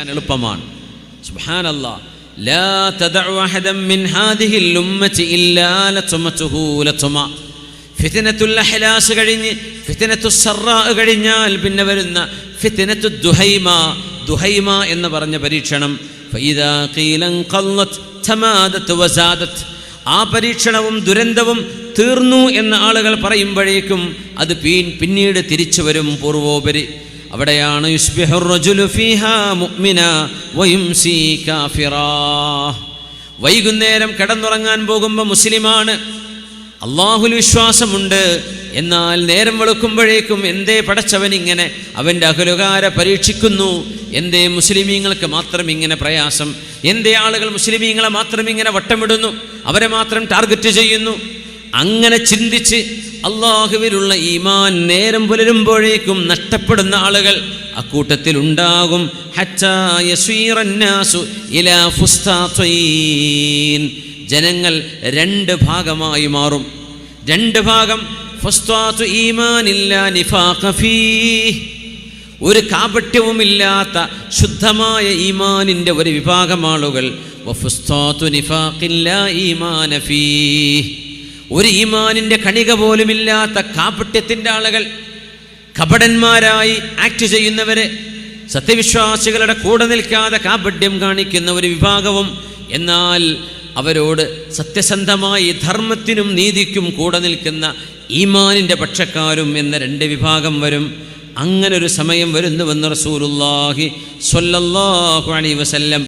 എളുപ്പമാണ്. സുബ്ഹാനല്ലാ. ലാ അഹദൻ മിൻ ഹാദിഹിൽ ഇല്ലാ ഫിത്നത്തുൽ അഹ്ലാസ് കഴിഞ്ഞ് കഴിഞ്ഞാൽ പിന്നെ വരുന്ന ഫിത്നത്തു ദുഹൈമ ദുഹൈമ എന്ന് പറഞ്ഞ പരീക്ഷണം. ഫൈദാ വസാദത് ആ പരീക്ഷണവും ദുരന്തവും തീർന്നു എന്ന് ആളുകൾ പറയുമ്പോഴേക്കും അത് പിന്നീട് തിരിച്ചു വരും പൂർവോപരി. അവിടെയാണ് വൈകുന്നേരം കിടന്നുറങ്ങാൻ പോകുമ്പോൾ മുസ്ലിമാണ്. അള്ളാഹുൽ വിശ്വാസമുണ്ട്. എന്നാൽ നേരം വെളുക്കുമ്പോഴേക്കും എന്തേ പടച്ചവൻ ഇങ്ങനെ അവന്റെ അകലുകാര പരീക്ഷിക്കുന്നു. എന്തേ മുസ്ലിമീങ്ങൾക്ക് മാത്രം ഇങ്ങനെ പ്രയാസം. എന്തേ ആളുകൾ മുസ്ലിമീങ്ങളെ മാത്രം ഇങ്ങനെ വട്ടമിടുന്നു. അവരെ മാത്രം ടാർഗറ്റ് ചെയ്യുന്നു. അങ്ങനെ ചിന്തിച്ച് അള്ളാഹുവിലുള്ള ഈമാൻ നേരം പുലരുമ്പോഴേക്കും നഷ്ടപ്പെടുന്ന ആളുകൾ അക്കൂട്ടത്തിൽ ഉണ്ടാകും. ജനങ്ങൾ രണ്ട് ഭാഗമായി മാറും രണ്ട് ഭാഗം. ഒരു കാപട്യവുമില്ലാത്ത ശുദ്ധമായ ഈമാനിന്റെ ഒരു വിഭാഗം ആളുകൾ വഫുസ്താത്തു നിഫാഖില്ല ഈമാന ഫീഹ്. ഒരു ഈമാനിന്റെ കണിക പോലുമില്ലാത്ത കാപട്യത്തിന്റെ ആളുകൾ കപടന്മാരായി ആക്ട് ചെയ്യുന്നവരെ സത്യവിശ്വാസികളുടെ കൂടെ നിൽക്കാതെ കാപട്യം കാണിക്കുന്ന ഒരു വിഭാഗവും എന്നാൽ അവരോട് സത്യസന്ധമായി ധർമ്മത്തിനും നീതിക്കും കൂടെ നിൽക്കുന്ന ഈമാനിന്റെ പക്ഷക്കാരും എന്ന രണ്ട് വിഭാഗം വരും. അങ്ങനൊരു സമയം വരുന്നുവെന്ന് റസൂലുല്ലാഹി സ്വല്ലല്ലാഹു അലൈഹി വസല്ലം